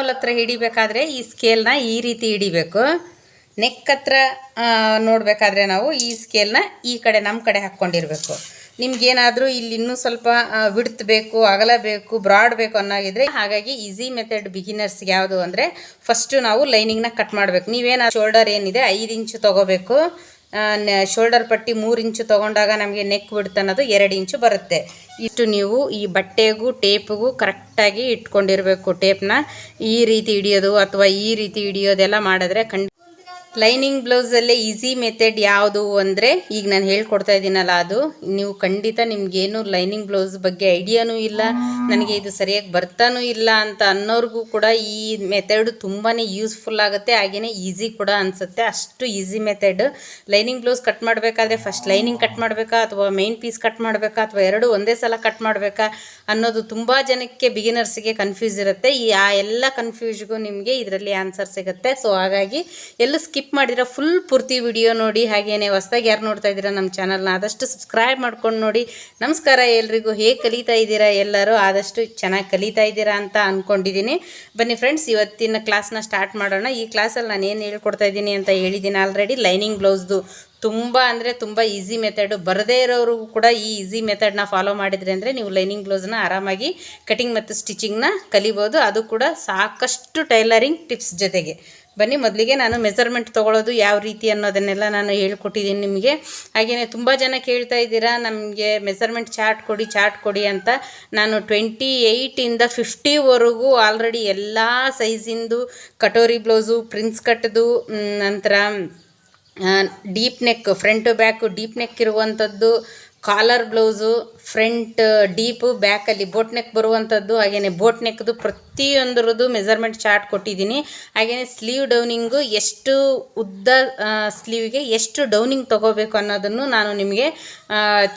Hole ಹತ್ರ ಹಿಡಿಬೇಕಾದ್ರೆ ಈ ಸ್ಕೇಲ್ನ ಈ ರೀತಿ ಹಿಡಿಬೇಕು. ನೆಕ್ ಹತ್ರ ನೋಡಬೇಕಾದ್ರೆ ನಾವು ಈ ಸ್ಕೇಲ್ನ ಈ ಕಡೆ ನಮ್ಮ ಕಡೆ ಹಾಕ್ಕೊಂಡಿರ್ಬೇಕು. ನಿಮ್ಗೇನಾದರೂ ಇಲ್ಲಿ ಇನ್ನೂ ಸ್ವಲ್ಪ ವಿಡ್ತ್ ಬೇಕು, ಅಗಲ ಬೇಕು ಬ್ರಾಡ್ ಬೇಕು ಅನ್ನೋಗಿದ್ರೆ ಹಾಗಾಗಿ ಈಸಿ ಮೆಥಡ್ ಬಿಗಿನರ್ಸ್ಗೆ ಯಾವುದು ಅಂದರೆ ಫಸ್ಟು ನಾವು ಲೈನಿಂಗ್ನ ಕಟ್ ಮಾಡಬೇಕು. ನೀವೇನು ಶೋಲ್ಡರ್ ಏನಿದೆ ಐದು ಇಂಚು ತೊಗೋಬೇಕು. ಶೋಲ್ಡರ್ ಪಟ್ಟಿ ಮೂರು ಇಂಚು ತೊಗೊಂಡಾಗ ನಮಗೆ ನೆಕ್ ಬಿಡ್ತ ಅನ್ನೋದು ಎರಡು ಇಂಚು ಬರುತ್ತೆ. ಇಷ್ಟು ನೀವು ಈ ಬಟ್ಟೆಗೂ ಟೇಪ್ಗೂ ಕರೆಕ್ಟಾಗಿ ಇಟ್ಕೊಂಡಿರಬೇಕು ಟೇಪ್ನ ಈ ರೀತಿ ಹಿಡಿಯೋದು ಅಥವಾ ಈ ರೀತಿ ಹಿಡಿಯೋದೆಲ್ಲ ಮಾಡಿದ್ರೆ ಖಂಡ ಲೈನಿಂಗ್ ಬ್ಲೌಸಲ್ಲೇ ಈಸಿ ಮೆಥಡ್ ಯಾವುದು ಅಂದರೆ ಈಗ ನಾನು ಹೇಳ್ಕೊಡ್ತಾ ಇದ್ದೀನಲ್ಲ ಅದು. ನೀವು ಖಂಡಿತ ನಿಮಗೇನು ಲೈನಿಂಗ್ ಬ್ಲೌಸ್ ಬಗ್ಗೆ ಐಡಿಯಾನೂ ಇಲ್ಲ, ನನಗೆ ಇದು ಸರಿಯಾಗಿ ಬರ್ತಾನೂ ಇಲ್ಲ ಅಂತ ಅನ್ನೋರಿಗೂ ಕೂಡ ಈ ಮೆಥಡ್ ತುಂಬಾ ಯೂಸ್ಫುಲ್ ಆಗುತ್ತೆ ಹಾಗೆಯೇ ಈಸಿ ಕೂಡ ಅನಿಸುತ್ತೆ. ಅಷ್ಟು easy method. Lining blouse cut ಮಾಡಬೇಕಾದ್ರೆ ಫಸ್ಟ್ ಲೈನಿಂಗ್ ಕಟ್ ಮಾಡಬೇಕಾ, ಅಥವಾ ಮೇನ್ ಪೀಸ್ ಕಟ್ ಮಾಡಬೇಕಾ, ಅಥವಾ ಎರಡು ಒಂದೇ ಸಲ ಕಟ್ ಮಾಡಬೇಕಾ ಅನ್ನೋದು ತುಂಬ ಜನಕ್ಕೆ ಬಿಗಿನರ್ಸ್ಗೆ ಕನ್ಫ್ಯೂಸ್ ಇರುತ್ತೆ. ಈ ಆ ಎಲ್ಲ ಕನ್ಫ್ಯೂಸ್ಗೂ ನಿಮಗೆ ಇದರಲ್ಲಿ ಆನ್ಸರ್ ಸಿಗುತ್ತೆ. ಸೊ ಹಾಗಾಗಿ ಎಲ್ಲೂ ಸ್ಕಿಪ್ ಮಾಡಿರೋ ಫುಲ್ ಪೂರ್ತಿ ವಿಡಿಯೋ ನೋಡಿ ಹಾಗೇನೆ ಹೊಸ್ದಾಗಿ ಯಾರು ನೋಡ್ತಾ ಇದ್ದೀರಾ ನಮ್ಮ ಚಾನಲ್ನ ಆದಷ್ಟು ಸಬ್ಸ್ಕ್ರೈಬ್ ಮಾಡ್ಕೊಂಡು ನೋಡಿ. ನಮಸ್ಕಾರ ಎಲ್ರಿಗೂ. ಹೇಗೆ ಕಲಿತಾ ಇದ್ದೀರಾ ಎಲ್ಲರೂ? ಆದಷ್ಟು ಚೆನ್ನಾಗಿ ಕಲಿತಾ ಇದ್ದೀರಾ ಅಂತ ಅಂದ್ಕೊಂಡಿದ್ದೀನಿ ಬನ್ನಿ ಫ್ರೆಂಡ್ಸ್ ಇವತ್ತಿನ ಕ್ಲಾಸ್ನ ಸ್ಟಾರ್ಟ್ ಮಾಡೋಣ. ಈ ಕ್ಲಾಸಲ್ಲಿ ನಾನು ಏನು ಹೇಳ್ಕೊಡ್ತಾ ಇದ್ದೀನಿ ಅಂತ ಹೇಳಿದ್ದೀನಿ ಆಲ್ರೆಡಿ ಲೈನಿಂಗ್ ಬ್ಲೌಸ್ದು ತುಂಬ ಅಂದರೆ ತುಂಬ ಈಸಿ ಮೆಥಡು ಬರದೇ ಇರೋರಿಗೂ ಕೂಡ ಈ ಈಸಿ ಮೆಥಡ್ನ ಫಾಲೋ ಮಾಡಿದರೆ ಅಂದರೆ ನೀವು ಲೈನಿಂಗ್ ಬ್ಲೌಸ್ನ ಆರಾಮಾಗಿ ಕಟಿಂಗ್ ಮತ್ತು ಸ್ಟಿಚಿಂಗ್ನ ಕಲಿಬೋದು. ಅದು ಕೂಡ ಸಾಕಷ್ಟು ಟೈಲರಿಂಗ್ ಟಿಪ್ಸ್ ಜೊತೆಗೆ. ಬನ್ನಿ, ಮೊದಲಿಗೆ ನಾನು ಮೆಸರ್ಮೆಂಟ್ ತೊಗೊಳ್ಳೋದು ಯಾವ ರೀತಿ ಅನ್ನೋದನ್ನೆಲ್ಲ ನಾನು ಹೇಳ್ಕೊಟ್ಟಿದ್ದೀನಿ ನಿಮಗೆ. ಹಾಗೆಯೇ ತುಂಬ ಜನ ಕೇಳ್ತಾ ಇದ್ದೀರಾ, ನಮಗೆ ಮೆಸರ್ಮೆಂಟ್ ಚಾರ್ಟ್ ಕೊಡಿ ಚಾರ್ಟ್ ಕೊಡಿ ಅಂತ. ನಾನು ಟ್ವೆಂಟಿ ಏಯ್ಟಿಂದ ಫಿಫ್ಟಿವರೆಗೂ ಆಲ್ರೆಡಿ ಎಲ್ಲ ಸೈಜಿಂದು ಕಟೋರಿ ಬ್ಲೌಸು ಪ್ರಿನ್ಸ್ ಕಟ್ದು ನಂತರ deep neck front back deep neck ಇರುವಂಥದ್ದು ಕಾಲರ್ ಬ್ಲೌಸು ಫ್ರಂಟ್, ಡೀಪು ಬ್ಯಾಕಲ್ಲಿ ಬೋಟ್ ನೆಕ್ ಬರುವಂಥದ್ದು ಹಾಗೆಯೇ ಬೋಟ್ ನೆಕ್ದು ಪ್ರತಿಯೊಂದರದ್ದು ಮೆಸರ್ಮೆಂಟ್ ಚಾರ್ಟ್ ಕೊಟ್ಟಿದ್ದೀನಿ. ಹಾಗೆಯೇ ಸ್ಲೀವ್ ಡೌನಿಂಗು ಎಷ್ಟು ಉದ್ದ ಸ್ಲೀವ್ಗೆ ಎಷ್ಟು ಡೌನಿಂಗ್ ತೊಗೋಬೇಕು ಅನ್ನೋದನ್ನು ನಾನು ನಿಮಗೆ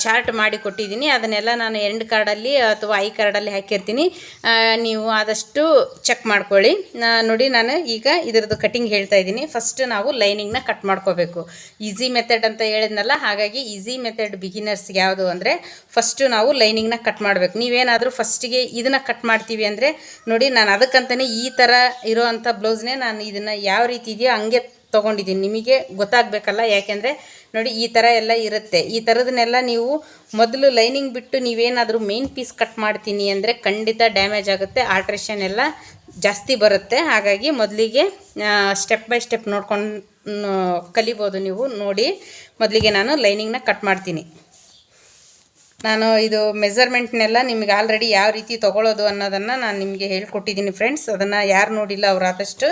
ಚಾರ್ಟ್ ಮಾಡಿ ಕೊಟ್ಟಿದ್ದೀನಿ. ಅದನ್ನೆಲ್ಲ ನಾನು ಎಂಡ್ ಕಾರ್ಡಲ್ಲಿ ಅಥವಾ ಐ ಕಾರ್ಡಲ್ಲಿ ಹಾಕಿರ್ತೀನಿ. ನೀವು ಆದಷ್ಟು ಚೆಕ್ ಮಾಡ್ಕೊಳ್ಳಿ. ನೋಡಿ ನಾನು ಈಗ ಇದರದ್ದು ಕಟಿಂಗ್ ಹೇಳ್ತಾ ಇದ್ದೀನಿ. ಫಸ್ಟ್ ನಾವು ಲೈನಿಂಗ್ನ ಕಟ್ ಮಾಡ್ಕೋಬೇಕು. ಈಸಿ ಮೆಥಡ್ ಅಂತ ಹೇಳಿದ್ನಲ್ಲ, ಹಾಗಾಗಿ ಈಸಿ ಮೆಥಡ್ ಬಿಗಿನರ್ಸ್ಗೆ ಯಾವುದು ಅಂದರೆ ಫಸ್ಟು ನಾವು ಲೈನಿಂಗ್ನ ಕಟ್ ಮಾಡಬೇಕು. ನೀವೇನಾದರೂ ಫಸ್ಟಿಗೆ ಇದನ್ನು ಕಟ್ ಮಾಡ್ತೀವಿ ಅಂದರೆ ನೋಡಿ ನಾನು ಅದಕ್ಕಂತಲೇ ಈ ಥರ ಇರೋ ಅಂಥ ಬ್ಲೌಸ್ನೇ ನಾನು ಇದನ್ನು ಯಾವ ರೀತಿ ಇದೆಯೋ ಹಂಗೆ ತೊಗೊಂಡಿದ್ದೀನಿ. ನಿಮಗೆ ಗೊತ್ತಾಗಬೇಕಲ್ಲ ಯಾಕೆಂದರೆ ನೋಡಿ ಈ ಥರ ಎಲ್ಲ ಇರುತ್ತೆ. ಈ ಥರದನ್ನೆಲ್ಲ ನೀವು ಮೊದಲು ಲೈನಿಂಗ್ ಬಿಟ್ಟು ನೀವೇನಾದರೂ ಮೇನ್ ಪೀಸ್ ಕಟ್ ಮಾಡ್ತೀನಿ ಅಂದರೆ ಖಂಡಿತ ಡ್ಯಾಮೇಜ್ ಆಗುತ್ತೆ ಆಲ್ಟ್ರೇಷನ್ ಎಲ್ಲ ಜಾಸ್ತಿ ಬರುತ್ತೆ. ಹಾಗಾಗಿ ಮೊದಲಿಗೆ ಸ್ಟೆಪ್ ಬೈ ಸ್ಟೆಪ್ ನೋಡ್ಕೊಂಡು ಕಲಿಬೋದು ನೀವು. ನೋಡಿ ಮೊದಲಿಗೆ ನಾನು ಲೈನಿಂಗ್ನ ಕಟ್ ಮಾಡ್ತೀನಿ. ನಾನು ಇದು ಮೆಸರ್ಮೆಂಟ್ನೆಲ್ಲ ನಿಮಗೆ ಆಲ್ರೆಡಿ ಯಾವ ರೀತಿ ತೊಗೊಳ್ಳೋದು ಅನ್ನೋದನ್ನು ನಾನು ನಿಮಗೆ ಹೇಳ್ಕೊಟ್ಟಿದ್ದೀನಿ ಫ್ರೆಂಡ್ಸ್. ಅದನ್ನು ಯಾರು ನೋಡಿಲ್ಲ ಅವ್ರು ಆದಷ್ಟು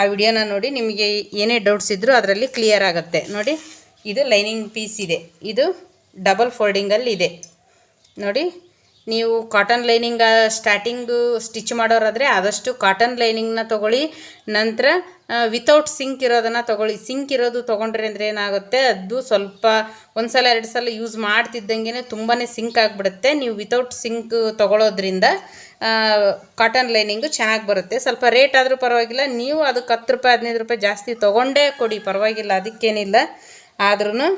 ಆ ವಿಡಿಯೋನ ನೋಡಿ, ನಿಮಗೆ ಏನೇ ಡೌಟ್ಸ್ ಇದ್ದರೂ ಅದರಲ್ಲಿ ಕ್ಲಿಯರ್ ಆಗುತ್ತೆ. ನೋಡಿ, ಇದು ಲೈನಿಂಗ್ ಪೀಸ್ ಇದೆ. ಇದು ಡಬಲ್ ಫೋಲ್ಡಿಂಗಲ್ಲಿ ಇದೆ. ನೋಡಿ ನೀವು ಕಾಟನ್ ಲೈನಿಂಗ್ ಸ್ಟಾರ್ಟಿಂಗು ಸ್ಟಿಚ್ ಮಾಡೋರಾದರೆ ಆದಷ್ಟು ಕಾಟನ್ ಲೈನಿಂಗ್ನ ತೊಗೊಳ್ಳಿ. ನಂತರ ವಿತೌಟ್ ಸಿಂಕ್ ಇರೋದನ್ನು ತೊಗೊಳ್ಳಿ. ಸಿಂಕ್ ಇರೋದು ತೊಗೊಂಡ್ರೆ ಅಂದರೆ ಏನಾಗುತ್ತೆ? ಅದು ಸ್ವಲ್ಪ ಒಂದು ಸಲ ಎರಡು ಸಲ ಯೂಸ್ ಮಾಡ್ತಿದ್ದಂಗೆ ತುಂಬಾ ಸಿಂಕ್ ಆಗಿಬಿಡುತ್ತೆ. ನೀವು ವಿತೌಟ್ ಸಿಂಕ್ ತೊಗೊಳೋದ್ರಿಂದ ಕಾಟನ್ ಲೈನಿಂಗು ಚೆನ್ನಾಗಿ ಬರುತ್ತೆ. ಸ್ವಲ್ಪ ರೇಟ್ ಆದರೂ ಪರವಾಗಿಲ್ಲ. ನೀವು ಅದಕ್ಕೆ ಹತ್ತು ರೂಪಾಯಿ, ಹದಿನೈದು ರೂಪಾಯಿ ಜಾಸ್ತಿ ತೊಗೊಂಡೇ ಕೊಡಿ. ಪರವಾಗಿಲ್ಲ, ಅದಕ್ಕೇನಿಲ್ಲ. ಆದ್ರೂ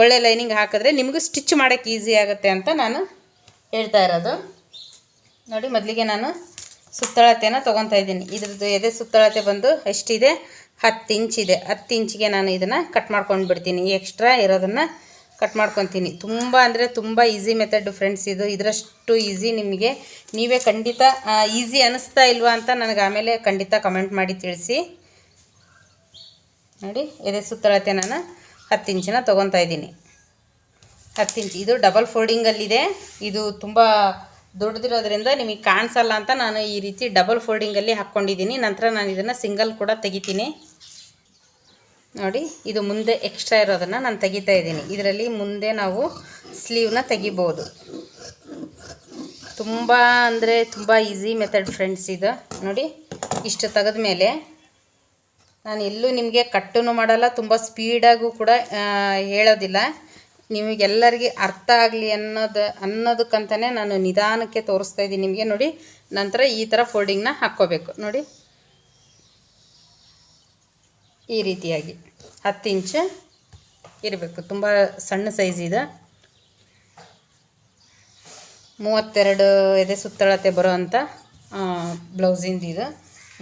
ಒಳ್ಳೆ ಲೈನಿಂಗ್ ಹಾಕಿದ್ರೆ ನಿಮಗೂ ಸ್ಟಿಚ್ ಮಾಡೋಕ್ಕೆ ಈಸಿ ಆಗುತ್ತೆ ಅಂತ ನಾನು ಹೇಳ್ತಾ ಇರೋದು. ನೋಡಿ, ಮೊದಲಿಗೆ ನಾನು ಸುತ್ತಳತೆನ ತೊಗೊತಾ ಇದ್ದೀನಿ. ಇದ್ರದ್ದು ಎದೆ ಸುತ್ತಳತೆ ಬಂದು ಎಷ್ಟಿದೆ? ಹತ್ತು ಇಂಚಿದೆ ಹತ್ತು ಇಂಚಿಗೆ ನಾನು ಇದನ್ನು ಕಟ್ ಮಾಡ್ಕೊಂಡು ಬಿಡ್ತೀನಿ ಎಕ್ಸ್ಟ್ರಾ ಇರೋದನ್ನು ಕಟ್ ಮಾಡ್ಕೊತೀನಿ. ತುಂಬ ಅಂದರೆ ತುಂಬ ಈಸಿ ಮೆಥಡ್ ಫ್ರೆಂಡ್ಸ್ ಇದು. ಇದರಷ್ಟು ಈಸಿ ನಿಮಗೆ, ನೀವೇ ಖಂಡಿತ ಈಸಿ ಅನ್ನಿಸ್ತಾ ಇಲ್ವಾ ಅಂತ ನನಗೆ ಆಮೇಲೆ ಖಂಡಿತ ಕಮೆಂಟ್ ಮಾಡಿ ತಿಳಿಸಿ. ನೋಡಿ, ಎದೆ ಸುತ್ತಳತೆ ನಾನು ಹತ್ತು ಇಂಚಿನ ತೊಗೊತಾ ಇದ್ದೀನಿ. ಹತ್ತು ಇಂಚ್ ಇದು ಡಬಲ್ ಫೋಲ್ಡಿಂಗಲ್ಲಿದೆ ಇದು ತುಂಬ ದೊಡ್ಡದಿರೋದ್ರಿಂದ ನಿಮಗೆ ಕಾಣಿಸಲ್ಲ ಅಂತ ನಾನು ಈ ರೀತಿ ಡಬಲ್ ಫೋಲ್ಡಿಂಗಲ್ಲಿ ಹಾಕ್ಕೊಂಡಿದ್ದೀನಿ. ನಂತರ ನಾನು ಇದನ್ನು ಸಿಂಗಲ್ ಕೂಡ ತೆಗಿತೀನಿ. ನೋಡಿ, ಇದು ಮುಂದೆ ಎಕ್ಸ್ಟ್ರಾ ಇರೋದನ್ನು ನಾನು ತೆಗಿತಾ ಇದ್ದೀನಿ. ಇದರಲ್ಲಿ ಮುಂದೆ ನಾವು ಸ್ಲೀವ್ನ ತೆಗಿಬೋದು. ತುಂಬ ಅಂದರೆ ತುಂಬ ಈಸಿ ಮೆಥಡ್ ಫ್ರೆಂಡ್ಸ್ ಇದು. ನೋಡಿ, ಇಷ್ಟು ತೆಗೆದ ಮೇಲೆ ನಾನು ಎಲ್ಲೂ ನಿಮಗೆ ಕಟ್ಟೂ ಮಾಡಲ್ಲ, ತುಂಬ ಸ್ಪೀಡಾಗೂ ಕೂಡ ಹೇಳೋದಿಲ್ಲ. ನಿಮಗೆಲ್ಲರಿಗೆ ಅರ್ಥ ಆಗಲಿ ಅನ್ನೋದು ಅನ್ನೋದಕ್ಕಂತಲೇ ನಾನು ನಿಧಾನಕ್ಕೆ ತೋರಿಸ್ತಾ ಇದ್ದೀನಿ. ನಿಮಗೆ ನೋಡಿ, ನಂತರ ಈ ಥರ ಫೋಲ್ಡಿಂಗ್ನ ಹಾಕ್ಕೋಬೇಕು. ನೋಡಿ. ಈ ರೀತಿಯಾಗಿ ಹತ್ತು ಇಂಚ್ ಇರಬೇಕು. ತುಂಬ ಸಣ್ಣ ಸೈಜ್ ಇದೆ. ಮೂವತ್ತೆರಡು ಎದೆ ಸುತ್ತಳತೆ ಬರೋ ಅಂಥ ಬ್ಲೌಸಿಂದು ಇದು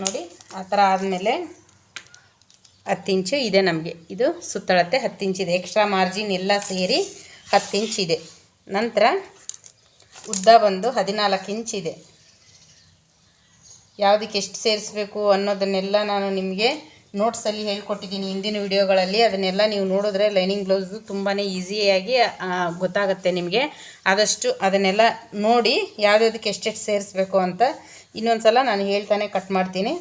ನೋಡಿ, ಆ ಥರ ಆದಮೇಲೆ ಹತ್ತು ಇಂಚು ಇದೆ ನಮಗೆ. ಇದು ಸುತ್ತಳತೆ ಹತ್ತು ಇಂಚಿದೆ ಎಕ್ಸ್ಟ್ರಾ ಮಾರ್ಜಿನ್ ಎಲ್ಲ ಸೇರಿ ಹತ್ತು ಇಂಚಿದೆ ನಂತರ ಉದ್ದ ಬಂದು ಹದಿನಾಲ್ಕು ಇಂಚಿದೆ ಯಾವುದಕ್ಕೆ ಎಷ್ಟು ಸೇರಿಸ್ಬೇಕು ಅನ್ನೋದನ್ನೆಲ್ಲ ನಾನು ನಿಮಗೆ ನೋಟ್ಸಲ್ಲಿ ಹೇಳ್ಕೊಟ್ಟಿದ್ದೀನಿ. ಹಿಂದಿನ ವಿಡಿಯೋಗಳಲ್ಲಿ ಅದನ್ನೆಲ್ಲ ನೀವು ನೋಡಿದ್ರೆ ಲೈನಿಂಗ್ ಬ್ಲೌಸು ತುಂಬಾ ಈಸಿಯಾಗಿ ಗೊತ್ತಾಗುತ್ತೆ ನಿಮಗೆ. ಆದಷ್ಟು ಅದನ್ನೆಲ್ಲ ನೋಡಿ ಯಾವುದ್ಯಾವುದಕ್ಕೆ ಎಷ್ಟೆಷ್ಟು ಸೇರಿಸ್ಬೇಕು ಅಂತ ಇನ್ನೊಂದು ಸಲ ನಾನು ಹೇಳ್ತಾನೆ ಕಟ್ ಮಾಡ್ತೀನಿ.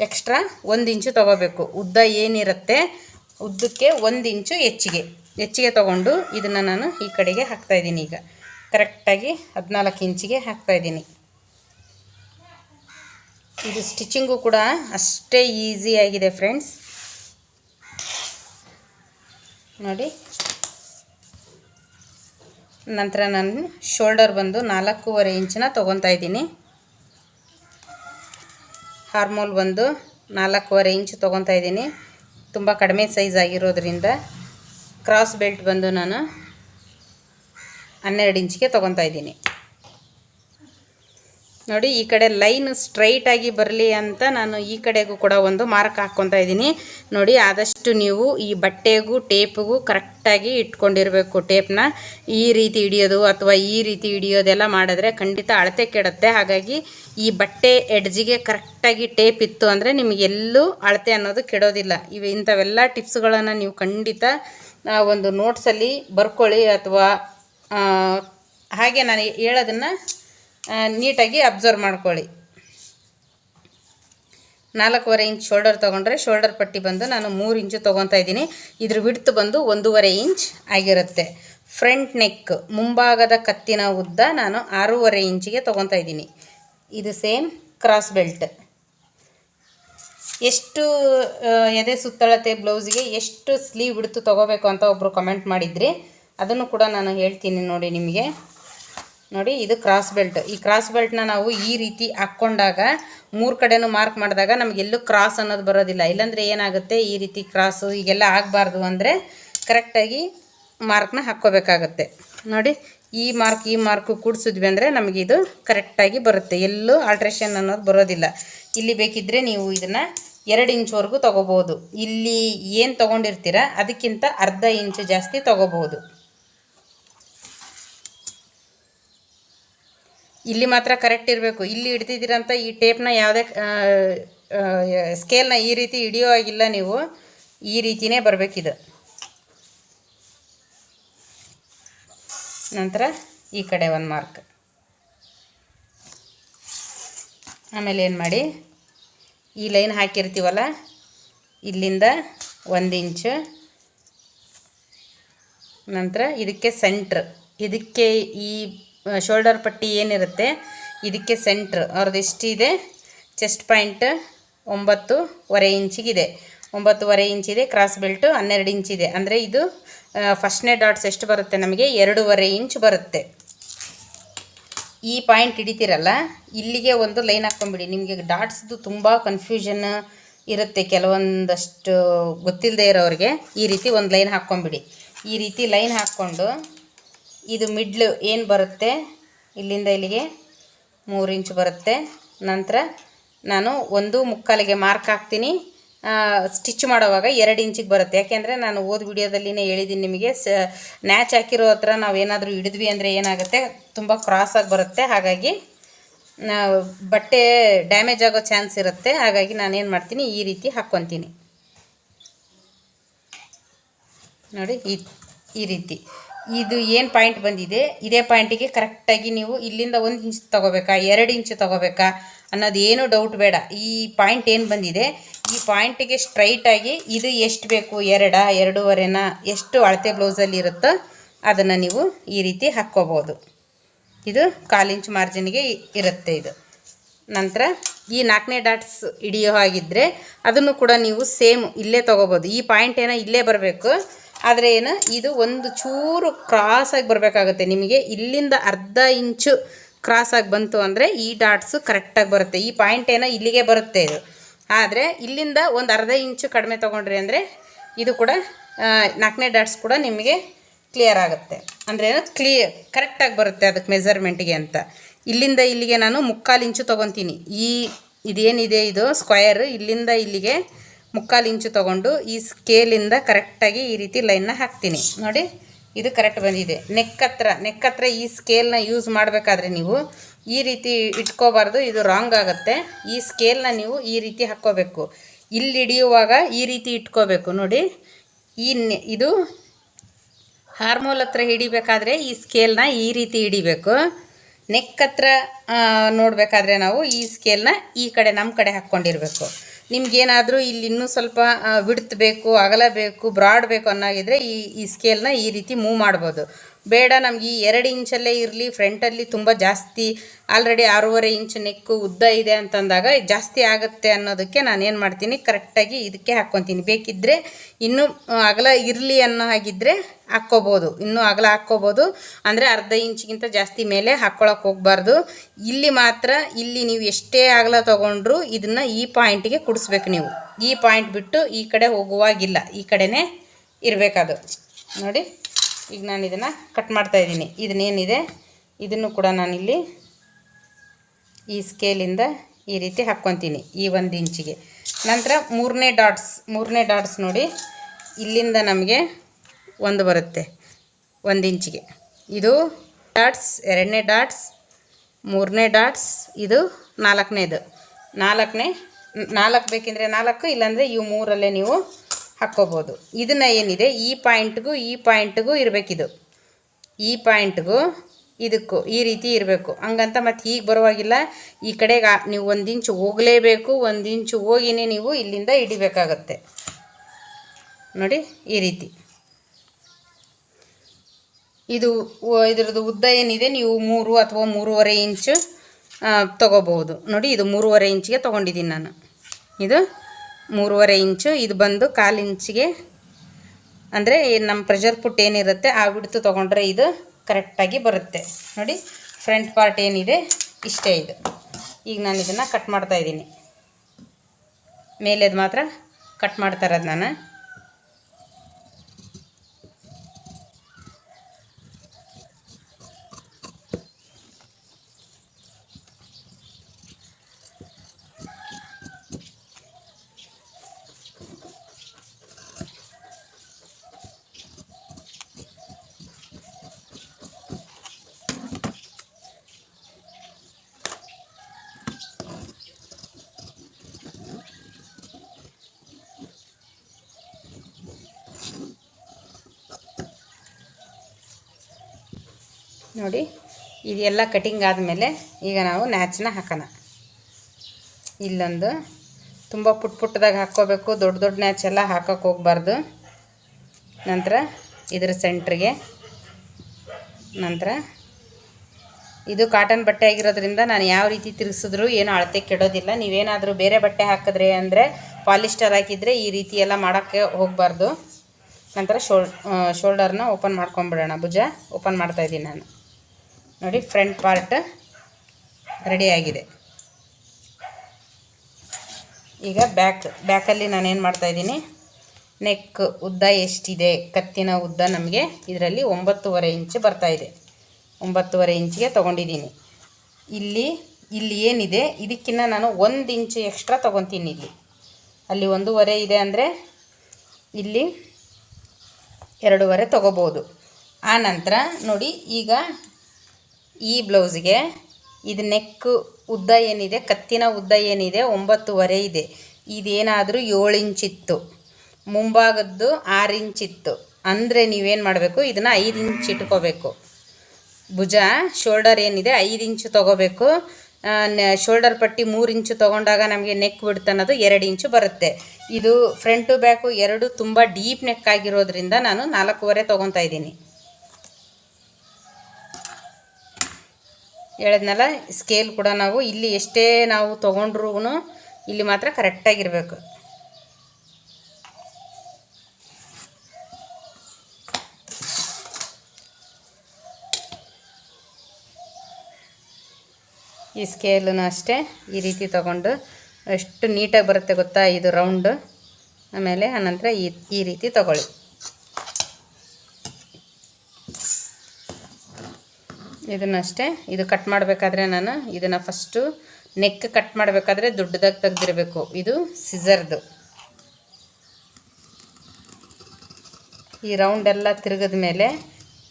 ಎಕ್ಸ್ಟ್ರಾ ಒಂದು ಇಂಚು ತೊಗೋಬೇಕು. ಉದ್ದ ಏನಿರುತ್ತೆ ಉದ್ದಕ್ಕೆ ಒಂದು ಇಂಚು ಹೆಚ್ಚಿಗೆ. ಹೆಚ್ಚಿಗೆ ತೊಗೊಂಡು ಇದನ್ನು ನಾನು ಈ ಕಡೆಗೆ ಹಾಕ್ತಾಯಿದ್ದೀನಿ ಈಗ. ಕರೆಕ್ಟಾಗಿ ಹದಿನಾಲ್ಕು ಇಂಚಿಗೆ ಹಾಕ್ತಾಯಿದ್ದೀನಿ ಇದು ಸ್ಟಿಚಿಂಗು ಕೂಡ ಅಷ್ಟೇ ಈಸಿಯಾಗಿದೆ ಫ್ರೆಂಡ್ಸ್. ನೋಡಿ. ನಂತರ ನಾನು ಶೋಲ್ಡರ್ ಬಂದು ನಾಲ್ಕೂವರೆ ಇಂಚನ್ನ ತೊಗೊತಾ ಇದ್ದೀನಿ. ಹಾರ್ಮೋಲ್ ಬಂದು ನಾಲ್ಕೂವರೆ ಇಂಚ್ ತೊಗೊತಾ ಇದ್ದೀನಿ. ತುಂಬ ಕಡಿಮೆ ಸೈಜ್ ಆಗಿರೋದ್ರಿಂದ ಕ್ರಾಸ್ ಬೆಲ್ಟ್ ಬಂದು ನಾನು ಹನ್ನೆರಡು ಇಂಚಿಗೆ ತೊಗೊತಾ ಇದ್ದೀನಿ. ನೋಡಿ, ಈ ಕಡೆ ಲೈನ್ ಸ್ಟ್ರೈಟಾಗಿ ಬರಲಿ ಅಂತ ನಾನು ಈ ಕಡೆಗೂ ಕೂಡ ಒಂದು ಮಾರ್ಕ್ ಹಾಕ್ಕೊತಾ ಇದ್ದೀನಿ. ನೋಡಿ, ಆದಷ್ಟು ನೀವು ಈ ಬಟ್ಟೆಗೂ, ಟೇಪ್ಗೂ ಕರೆಕ್ಟಾಗಿ ಇಟ್ಕೊಂಡಿರಬೇಕು ಟೇಪ್ನ. ಈ ರೀತಿ ಹಿಡಿಯೋದು ಅಥವಾ ಈ ರೀತಿ ಹಿಡಿಯೋದೆಲ್ಲ ಮಾಡಿದ್ರೆ ಖಂಡಿತ ಅಳತೆ ಕೆಡುತ್ತೆ. ಹಾಗಾಗಿ ಈ ಬಟ್ಟೆ ಎಡ್ಜಿಗೆ ಕರೆಕ್ಟಾಗಿ ಟೇಪ್ ಇತ್ತು ಅಂದರೆ ನಿಮಗೆಲ್ಲೂ ಅಳತೆ ಅನ್ನೋದು ಕೆಡೋದಿಲ್ಲ. ಇವು ಇಂಥವೆಲ್ಲ ಟಿಪ್ಸ್ಗಳನ್ನು ನೀವು ಖಂಡಿತ ಒಂದು ನೋಟ್ಸಲ್ಲಿ ಬರ್ಕೊಳ್ಳಿ ಅಥವಾ ಹಾಗೆ ನಾನು ಹೇಳೋದನ್ನು ನೀಟಾಗಿ ಅಬ್ಸರ್ವ್ ಮಾಡ್ಕೊಳ್ಳಿ. ನಾಲ್ಕೂವರೆ ಇಂಚ್ ಶೋಲ್ಡರ್ ತೊಗೊಂಡ್ರೆ ಶೋಲ್ಡರ್ ಪಟ್ಟಿ ಬಂದು ನಾನು ಮೂರು ಇಂಚು ತೊಗೊತಾ ಇದ್ದೀನಿ. ಇದ್ರ ವಿಡ್ತ್ ಬಂದು ಒಂದೂವರೆ ಇಂಚ್ ಆಗಿರುತ್ತೆ. ಫ್ರಂಟ್ ನೆಕ್, ಮುಂಭಾಗದ ಕತ್ತಿನ ಉದ್ದ ನಾನು ಆರೂವರೆ ಇಂಚಿಗೆ ತೊಗೊತಾ ಇದ್ದೀನಿ. ಇದು ಸೇಮ್ ಕ್ರಾಸ್ ಬೆಲ್ಟ್. ಎಷ್ಟು ಎದೆ ಸುತ್ತಳತೆ ಬ್ಲೌಸ್ಗೆ ಎಷ್ಟು ಸ್ಲೀವ್ ಹಿಡ್ತು ತೊಗೋಬೇಕು ಅಂತ ಒಬ್ಬರು ಕಮೆಂಟ್ ಮಾಡಿದ್ರಿ. ಅದನ್ನು ಕೂಡ ನಾನು ಹೇಳ್ತೀನಿ ನೋಡಿ ನಿಮಗೆ. ನೋಡಿ, ಇದು ಕ್ರಾಸ್ ಬೆಲ್ಟ್ ಈ ಕ್ರಾಸ್ ಬೆಲ್ಟ್ನ ನಾವು ಈ ರೀತಿ ಹಾಕ್ಕೊಂಡಾಗ ಮೂರು ಕಡೆನೂ ಮಾರ್ಕ್ ಮಾಡಿದಾಗ ನಮಗೆಲ್ಲೂ ಕ್ರಾಸ್ ಅನ್ನೋದು ಬರೋದಿಲ್ಲ. ಇಲ್ಲಾಂದರೆ ಏನಾಗುತ್ತೆ? ಈ ರೀತಿ ಕ್ರಾಸು ಈಗೆಲ್ಲ ಆಗಬಾರ್ದು ಅಂದರೆ ಕರೆಕ್ಟಾಗಿ ಮಾರ್ಕ್ನ ಹಾಕ್ಕೋಬೇಕಾಗತ್ತೆ. ನೋಡಿ, ಈ ಮಾರ್ಕ್ ಈ ಮಾರ್ಕು ಕೂಡಿಸಿದ್ವಿ ಅಂದರೆ ನಮಗಿದು ಕರೆಕ್ಟಾಗಿ ಬರುತ್ತೆ. ಎಲ್ಲೂ ಆಲ್ಟ್ರೇಷನ್ ಅನ್ನೋದು ಬರೋದಿಲ್ಲ. ಇಲ್ಲಿ ಬೇಕಿದ್ದರೆ ನೀವು ಇದನ್ನು ಎರಡು ಇಂಚ್ವರೆಗೂ ತೊಗೋಬೋದು. ಇಲ್ಲಿ ಏನು ತೊಗೊಂಡಿರ್ತೀರ? ಅದಕ್ಕಿಂತ ಅರ್ಧ ಇಂಚು ಜಾಸ್ತಿ ತೊಗೋಬೋದು. ಇಲ್ಲಿ ಮಾತ್ರ ಕರೆಕ್ಟ್ ಇರಬೇಕು. ಇಲ್ಲಿ ಹಿಡ್ದಿದ್ದೀರಂತ ಈ ಟೇಪ್ನ ಯಾವುದೇ ಸ್ಕೇಲ್ನ ಈ ರೀತಿ ಹಿಡಿಯೋ ಆಗಿಲ್ಲ ನೀವು. ಈ ರೀತಿನೇ ಬರಬೇಕಿದು. ನಂತರ ಈ ಕಡೆ ಒಂದು ಮಾರ್ಕ್ ಆಮೇಲೆ ಏನು ಮಾಡಿ? ಈ ಲೈನ್ ಹಾಕಿರ್ತೀವಲ್ಲ? ಇಲ್ಲಿಂದ ಒಂದು ಇಂಚು ನಂತರ ಇದಕ್ಕೆ ಸೆಂಟ್ರ್ ಇದಕ್ಕೆ ಈ ಶೋಲ್ಡರ್ ಪಟ್ಟಿ ಏನಿರುತ್ತೆ? ಇದಕ್ಕೆ ಸೆಂಟ್ರ್ ಅವ್ರದ್ದು ಎಷ್ಟಿದೆ? ಚೆಸ್ಟ್ ಪಾಯಿಂಟ್ ಒಂಬತ್ತುವರೆ ಇಂಚಿಗಿದೆ. ಒಂಬತ್ತುವರೆ ಇಂಚಿದೆ ಕ್ರಾಸ್ ಬೆಲ್ಟು ಹನ್ನೆರಡು ಇಂಚಿದೆ. ಅಂದರೆ ಇದು ಫಸ್ಟ್ನೇ ಡಾಟ್ಸ್ ಎಷ್ಟು ಬರುತ್ತೆ ನಮಗೆ? ಎರಡೂವರೆ ಇಂಚ್ ಬರುತ್ತೆ. ಈ ಪಾಯಿಂಟ್ ಹಿಡಿತೀರಲ್ಲ, ಇಲ್ಲಿಗೆ ಒಂದು ಲೈನ್ ಹಾಕ್ಕೊಂಬಿಡಿ ನಿಮಗೆ ಡಾಟ್ಸ್ದು ತುಂಬ ಕನ್ಫ್ಯೂಷನ್ ಇರುತ್ತೆ ಕೆಲವೊಂದಷ್ಟು ಗೊತ್ತಿಲ್ಲದೆ ಇರೋರಿಗೆ. ಈ ರೀತಿ ಒಂದು ಲೈನ್ ಹಾಕ್ಕೊಂಬಿಡಿ ಈ ರೀತಿ ಲೈನ್ ಹಾಕ್ಕೊಂಡು ಇದು ಮಿಡ್ಲ್ ಏನು ಬರುತ್ತೆ? ಇಲ್ಲಿಂದ ಇಲ್ಲಿಗೆ ಮೂರು ಇಂಚು ಬರುತ್ತೆ. ನಂತರ ನಾನು ಒಂದು ಮುಕ್ಕಾಲಿಗೆ ಮಾರ್ಕ್ ಹಾಕ್ತೀನಿ. ಸ್ಟಿಚ್ ಮಾಡೋವಾಗ ಎರಡು ಇಂಚಿಗೆ ಬರುತ್ತೆ. ಯಾಕೆಂದರೆ ನಾನು ಓದ್ ವಿಡಿಯೋದಲ್ಲಿನೇ ಹೇಳಿದ್ದೀನಿ ನಿಮಗೆ, ಸ, ನ್ಯಾಚ್ ಹಾಕಿರೋ ಹತ್ರ ನಾವು ಏನಾದರೂ ಹಿಡಿದ್ವಿ ಅಂದರೆ ಏನಾಗುತ್ತೆ? ತುಂಬ ಕ್ರಾಸಾಗಿ ಬರುತ್ತೆ. ಹಾಗಾಗಿ ಬಟ್ಟೆ ಡ್ಯಾಮೇಜ್ ಆಗೋ ಚಾನ್ಸ್ ಇರುತ್ತೆ. ಹಾಗಾಗಿ ನಾನೇನು ಮಾಡ್ತೀನಿ? ಈ ರೀತಿ ಹಾಕ್ಕೊತೀನಿ. ನೋಡಿ ಈ ರೀತಿ. ಇದು ಏನು ಪಾಯಿಂಟ್ ಬಂದಿದೆ? ಇದೇ ಪಾಯಿಂಟಿಗೆ ಕರೆಕ್ಟಾಗಿ ನೀವು ಇಲ್ಲಿಂದ ಒಂದು ಇಂಚ್ ತೊಗೋಬೇಕಾ? ಎರಡು ಇಂಚ್ ತೊಗೋಬೇಕಾ? ಅನ್ನೋದು ಏನು ಡೌಟ್ ಬೇಡ. ಈ ಪಾಯಿಂಟ್ ಏನು ಬಂದಿದೆ? ಈ ಪಾಯಿಂಟಿಗೆ ಸ್ಟ್ರೈಟಾಗಿ ಇದು ಎಷ್ಟು ಬೇಕು? ಎರಡ? ಎರಡೂವರೆನ? ಎಷ್ಟು ಅಳತೆ ಬ್ಲೌಸಲ್ಲಿ ಇರುತ್ತೋ ಅದನ್ನು ನೀವು ಈ ರೀತಿ ಹಾಕ್ಕೋಬೋದು. ಇದು ಕಾಲು ಇಂಚ್ ಮಾರ್ಜಿನ್ಗೆ ಇರುತ್ತೆ ಇದು. ನಂತರ ಈ ನಾಲ್ಕನೇ ಡಾಟ್ಸ್ ಹಿಡಿಯೋ ಹಾಗಿದ್ದರೆ ಅದನ್ನು ಕೂಡ ನೀವು ಸೇಮ್ ಇಲ್ಲೇ ತೊಗೋಬೋದು. ಈ ಪಾಯಿಂಟ್ ಏನೋ ಇಲ್ಲೇ ಬರಬೇಕು. ಆದರೆ ಏನು, ಇದು ಒಂದು ಚೂರು ಕ್ರಾಸಾಗಿ ಬರಬೇಕಾಗುತ್ತೆ ನಿಮಗೆ. ಇಲ್ಲಿಂದ ಅರ್ಧ ಇಂಚು ಕ್ರಾಸಾಗಿ ಬಂತು ಅಂದರೆ ಈ ಡಾಟ್ಸು ಕರೆಕ್ಟಾಗಿ ಬರುತ್ತೆ. ಈ ಪಾಯಿಂಟ್ ಏನೋ ಇಲ್ಲಿಗೆ ಬರುತ್ತೆ ಇದು. ಆದರೆ ಇಲ್ಲಿಂದ ಒಂದು ಅರ್ಧ ಇಂಚು ಕಡಿಮೆ ತೊಗೊಂಡ್ರಿ ಅಂದರೆ ಇದು ಕೂಡ ನಾಲ್ಕನೇ ಡಾಟ್ಸ್ ಕೂಡ ನಿಮಗೆ ಕ್ಲಿಯರ್ ಆಗುತ್ತೆ. ಅಂದರೆ ಕ್ಲಿಯರ್ ಕರೆಕ್ಟಾಗಿ ಬರುತ್ತೆ ಅದಕ್ಕೆ ಮೆಸರ್ಮೆಂಟಿಗೆ ಅಂತ. ಇಲ್ಲಿಂದ ಇಲ್ಲಿಗೆ ನಾನು ಮುಕ್ಕಾಲು ಇಂಚು ತೊಗೊತೀನಿ. ಈ, ಇದೇನಿದೆ ಇದು ಸ್ಕ್ವಯರ್ ಇಲ್ಲಿಂದ ಇಲ್ಲಿಗೆ ಮುಕ್ಕಾಲು ಇಂಚು ತೊಗೊಂಡು ಈ ಸ್ಕೇಲಿಂದ ಕರೆಕ್ಟಾಗಿ ಈ ರೀತಿ ಲೈನ್ನ ಹಾಕ್ತೀನಿ. ನೋಡಿ, ಇದು ಕರೆಕ್ಟ್ ಬಂದಿದೆ. ನೆಕ್ ಹತ್ರ ನೆಕ್ ಹತ್ರ ಈ ಸ್ಕೇಲ್ನ ಯೂಸ್ ಮಾಡಬೇಕಾದ್ರೆ ನೀವು ಈ ರೀತಿ ಇಟ್ಕೋಬಾರ್ದು, ಇದು ರಾಂಗ್ ಆಗುತ್ತೆ. ಈ ಸ್ಕೇಲ್ನ ನೀವು ಈ ರೀತಿ ಹಾಕ್ಕೋಬೇಕು. ಇಲ್ಲಿ ಹಿಡಿಯುವಾಗ ಈ ರೀತಿ ಇಟ್ಕೋಬೇಕು. ನೋಡಿ, ಈ ಇದು ಹಾರ್ಮೋಲ್ ಹತ್ರ ಹಿಡಿಬೇಕಾದ್ರೆ ಈ ಸ್ಕೇಲ್ನ ಈ ರೀತಿ ಹಿಡಿಬೇಕು. ನೆಕ್ ಹತ್ರ ನೋಡಬೇಕಾದ್ರೆ ನಾವು ಈ ಸ್ಕೇಲ್ನ ಈ ಕಡೆ ನಮ್ಮ ಕಡೆ ಹಾಕ್ಕೊಂಡಿರ್ಬೇಕು. ನಿಮ್ಗೇನಾದರೂ ಇಲ್ಲಿ ಇನ್ನೂ ಸ್ವಲ್ಪ ವಿಡ್ತ್ ಬೇಕು, ಅಗಲ ಬೇಕು, ಬ್ರಾಡ್ ಬೇಕು ಅನ್ನೋಗಿದ್ರೆ ಈ ಈ ಸ್ಕೇಲ್ನ ಈ ರೀತಿ ಮೂವ್ ಮಾಡ್ಬೋದು. ಬೇಡ, ನಮ್ಗೆ ಈ ಎರಡು ಇಂಚಲ್ಲೇ ಇರಲಿ ಫ್ರಂಟಲ್ಲಿ ತುಂಬ ಜಾಸ್ತಿ ಆಲ್ರೆಡಿ ಆರೂವರೆ ಇಂಚ್ ನೆಕ್ಕು ಉದ್ದ ಇದೆ ಅಂತಂದಾಗ ಜಾಸ್ತಿ ಆಗುತ್ತೆ ಅನ್ನೋದಕ್ಕೆ ನಾನು ಏನು ಮಾಡ್ತೀನಿ ಕರೆಕ್ಟಾಗಿ ಇದಕ್ಕೆ ಹಾಕ್ಕೊತೀನಿ. ಬೇಕಿದ್ದರೆ ಇನ್ನೂ ಅಗಲ ಇರಲಿ ಅನ್ನೋ ಹಾಗಿದ್ದರೆ ಹಾಕ್ಕೋಬೋದು. ಇನ್ನೂ ಅಗಲ ಹಾಕ್ಕೋಬೋದು. ಅಂದರೆ ಅರ್ಧ ಇಂಚಿಗಿಂತ ಜಾಸ್ತಿ ಮೇಲೆ ಹಾಕ್ಕೊಳಕ್ಕೆ ಹೋಗಬಾರ್ದು. ಇಲ್ಲಿ ಮಾತ್ರ, ಇಲ್ಲಿ ನೀವು ಎಷ್ಟೇ ಅಗಲ ತೊಗೊಂಡ್ರು ಇದನ್ನು ಈ ಪಾಯಿಂಟಿಗೆ ಕುಡಿಸ್ಬೇಕು ನೀವು. ಈ ಪಾಯಿಂಟ್ ಬಿಟ್ಟು ಈ ಕಡೆ ಹೋಗುವಾಗಿಲ್ಲ. ಈ ಕಡೆನೇ ಇರಬೇಕದು. ನೋಡಿ. ಈಗ ನಾನು ಇದನ್ನು ಕಟ್ ಮಾಡ್ತಾ ಇದ್ದೀನಿ. ಇದನ್ನೇನಿದೆ? ಇದನ್ನು ಕೂಡ ನಾನಿಲ್ಲಿ ಈ ಸ್ಕೇಲಿಂದ ಈ ರೀತಿ ಹಾಕ್ಕೊತೀನಿ, ಈ ಒಂದು ಇಂಚಿಗೆ ನಂತರ ಮೂರನೇ ಡಾಟ್ಸ್ ಮೂರನೇ ಡಾಟ್ಸ್ ನೋಡಿ ಇಲ್ಲಿಂದ ನಮಗೆ ಒಂದು ಬರುತ್ತೆ, ಒಂದು ಇಂಚಿಗೆ ಇದು ಡಾಟ್ಸ್ ಎರಡನೇ ಡಾಟ್ಸ್ ಮೂರನೇ ಡಾಟ್ಸ್ ಇದು ನಾಲ್ಕನೇದು. ನಾಲ್ಕನೇ, ನಾಲ್ಕು ಬೇಕೆಂದರೆ ನಾಲ್ಕು, ಇಲ್ಲಾಂದರೆ ಇವು ಮೂರಲ್ಲೇ ನೀವು ಹಾಕ್ಕೋಬೋದು ಇದನ್ನು ಏನಿದೆ? ಈ ಪಾಯಿಂಟ್ಗೂ ಈ ಪಾಯಿಂಟ್ಗೂ ಇರಬೇಕಿದು. ಈ ಪಾಯಿಂಟ್ಗೂ ಇದಕ್ಕೂ ಈ ರೀತಿ ಇರಬೇಕು. ಹಂಗಂತ ಮತ್ತು ಹೀಗೆ ಬರುವಾಗಿಲ್ಲ. ಈ ಕಡೆಗೆ ನೀವು ಒಂದು ಇಂಚು ಹೋಗಲೇಬೇಕು, ಒಂದು ಇಂಚು ಹೋಗಿನೇ ನೀವು ಇಲ್ಲಿಂದ ಹಿಡಿಬೇಕಾಗತ್ತೆ. ನೋಡಿ, ಈ ರೀತಿ. ಇದು ಇದ್ರದ್ದು ಉದ್ದ ಏನಿದೆ? ನೀವು ಮೂರು ಅಥವಾ ಮೂರುವರೆ ಇಂಚು ತೊಗೋಬೋದು ನೋಡಿ, ಇದು ಮೂರುವರೆ ಇಂಚಿಗೆ ತೊಗೊಂಡಿದ್ದೀನಿ ನಾನು. ಇದು ಮೂರುವರೆ ಇಂಚು, ಇದು ಬಂದು ಕಾಲು ಇಂಚಿಗೆ, ಅಂದರೆ ನಮ್ಮ ಪ್ರೆಷರ್ ಪುಟ್ ಏನಿರುತ್ತೆ, ಆ ಬಿಡ್ತು ತೊಗೊಂಡ್ರೆ ಇದು ಕರೆಕ್ಟಾಗಿ ಬರುತ್ತೆ. ನೋಡಿ ಫ್ರಂಟ್ ಪಾರ್ಟ್ ಏನಿದೆ, ಇಷ್ಟೇ ಇದು. ಈಗ ನಾನು ಇದನ್ನು ಕಟ್ ಮಾಡ್ತಾಯಿದ್ದೀನಿ ಮೇಲೆದು ಮಾತ್ರ ಕಟ್ ಮಾಡ್ತಾ ಇರೋದು ನಾನು. ನೋಡಿ, ಇದೆಲ್ಲ ಕಟಿಂಗ್ ಆದಮೇಲೆ ಈಗ ನಾವು ನ್ಯಾಚನ್ನ ಹಾಕೋಣ. ಇಲ್ಲೊಂದು ತುಂಬ ಪುಟ್ ಪುಟ್ಟದಾಗ ಹಾಕ್ಕೋಬೇಕು, ದೊಡ್ಡ ದೊಡ್ಡ ನ್ಯಾಚ್ ಎಲ್ಲ ಹಾಕೋಕೆ ಹೋಗ್ಬಾರ್ದು. ನಂತರ ಇದರ ಸೆಂಟ್ರಿಗೆ ನಂತರ ಇದು ಕಾಟನ್ ಬಟ್ಟೆ ಆಗಿರೋದ್ರಿಂದ ನಾನು ಯಾವ ರೀತಿ ತಿರುಗಿಸಿದ್ರು ಏನು ಅಳತೆ ಕೆಡೋದಿಲ್ಲ. ನೀವೇನಾದರೂ ಬೇರೆ ಬಟ್ಟೆ ಹಾಕಿದ್ರೆ ಅಂದರೆ ಪಾಲಿಸ್ಟರ್ ಹಾಕಿದರೆ ಈ ರೀತಿ ಎಲ್ಲ ಮಾಡೋಕ್ಕೆ ಹೋಗಬಾರ್ದು. ನಂತರ ಶೋಲ್ ಶೋಲ್ಡರ್ನ ಓಪನ್ ಮಾಡ್ಕೊಂಬಿಡೋಣ ಭುಜ. ಓಪನ್ ಮಾಡ್ತಾಯಿದ್ದೀನಿ ನಾನು. ನೋಡಿ ಫ್ರಂಟ್ ಪಾರ್ಟ್ ರೆಡಿಯಾಗಿದೆ ಈಗ ಬ್ಯಾಕ್ ಬ್ಯಾಕಲ್ಲಿ ನಾನೇನು ಮಾಡ್ತಾಯಿದ್ದೀನಿ ನೆಕ್ ಉದ್ದ ಎಷ್ಟಿದೆ, ಕತ್ತಿನ ಉದ್ದ ನಮಗೆ ಇದರಲ್ಲಿ ಒಂಬತ್ತುವರೆ ಇಂಚು ಬರ್ತಾಯಿದೆ ಒಂಬತ್ತುವರೆ ಇಂಚಿಗೆ ತೊಗೊಂಡಿದ್ದೀನಿ. ಇಲ್ಲಿ ಇಲ್ಲಿ ಏನಿದೆ? ಇದಕ್ಕಿಂತ ನಾನು ಒಂದು ಇಂಚು ಎಕ್ಸ್ಟ್ರಾ ತೊಗೊತೀನಿ ಇಲ್ಲಿ. ಅಲ್ಲಿ ಒಂದೂವರೆ ಇದೆ ಅಂದರೆ ಇಲ್ಲಿ ಎರಡೂವರೆ ತೊಗೋಬೋದು. ಆ ನಂತರ ನೋಡಿ, ಈಗ ಈ ಬ್ಲೌಸ್ಗೆ ಇದು ನೆಕ್ಕು ಉದ್ದ ಏನಿದೆ, ಕತ್ತಿನ ಉದ್ದ ಏನಿದೆ, ಒಂಬತ್ತುವರೆ ಇದೆ. ಇದೇನಾದರೂ ಏಳು ಇಂಚಿತ್ತು ಮುಂಭಾಗದ್ದು ಆರು ಇಂಚಿತ್ತು ಅಂದರೆ ನೀವೇನು ಮಾಡಬೇಕು? ಇದನ್ನು ಐದು ಇಂಚ್ ಇಟ್ಕೋಬೇಕು. ಭುಜ, ಶೋಲ್ಡರ್ ಏನಿದೆ ಐದು ಇಂಚು ತೊಗೋಬೇಕು ಶೋಲ್ಡರ್ ಪಟ್ಟಿ ಮೂರು ಇಂಚು ತೊಗೊಂಡಾಗ ನಮಗೆ ನೆಕ್ ಬಿಡ್ತು ಅನ್ನೋದು ಎರಡು ಇಂಚು ಬರುತ್ತೆ. ಇದು ಫ್ರಂಟು ಬ್ಯಾಕು ಎರಡು ತುಂಬ ಡೀಪ್ ನೆಕ್ ಆಗಿರೋದ್ರಿಂದ ನಾನು ನಾಲ್ಕೂವರೆ ತೊಗೊತಾ ಇದ್ದೀನಿ. ಹೇಳಿದ್ನಲ್ಲ ಸ್ಕೇಲ್ ಕೂಡ ನಾವು ಇಲ್ಲಿ ಎಷ್ಟೇ ನಾವು ತೊಗೊಂಡ್ರೂ ಇಲ್ಲಿ ಮಾತ್ರ ಕರೆಕ್ಟಾಗಿರಬೇಕು ಈ ಸ್ಕೇಲನ್ನು ಅಷ್ಟೇ, ಈ ರೀತಿ ತಗೊಂಡು ಎಷ್ಟು ನೀಟಾಗಿ ಬರುತ್ತೆ ಗೊತ್ತಾ? ಇದು ರೌಂಡು ಆಮೇಲೆ ಆನಂತರ ಈ ಈ ರೀತಿ ತಗೊಳ್ಳಿ. ಇದನ್ನಷ್ಟೇ. ಇದು ಕಟ್ ಮಾಡಬೇಕಾದ್ರೆ ನಾನು ಇದನ್ನು ಫಸ್ಟು ನೆಕ್ ಕಟ್ ಮಾಡಬೇಕಾದ್ರೆ ದೊಡ್ಡದಾಗಿ ತೆಗ್ದಿರಬೇಕು. ಇದು ಸಿಸರ್ದು ಈ ರೌಂಡೆಲ್ಲ ತಿರುಗಿದ ಮೇಲೆ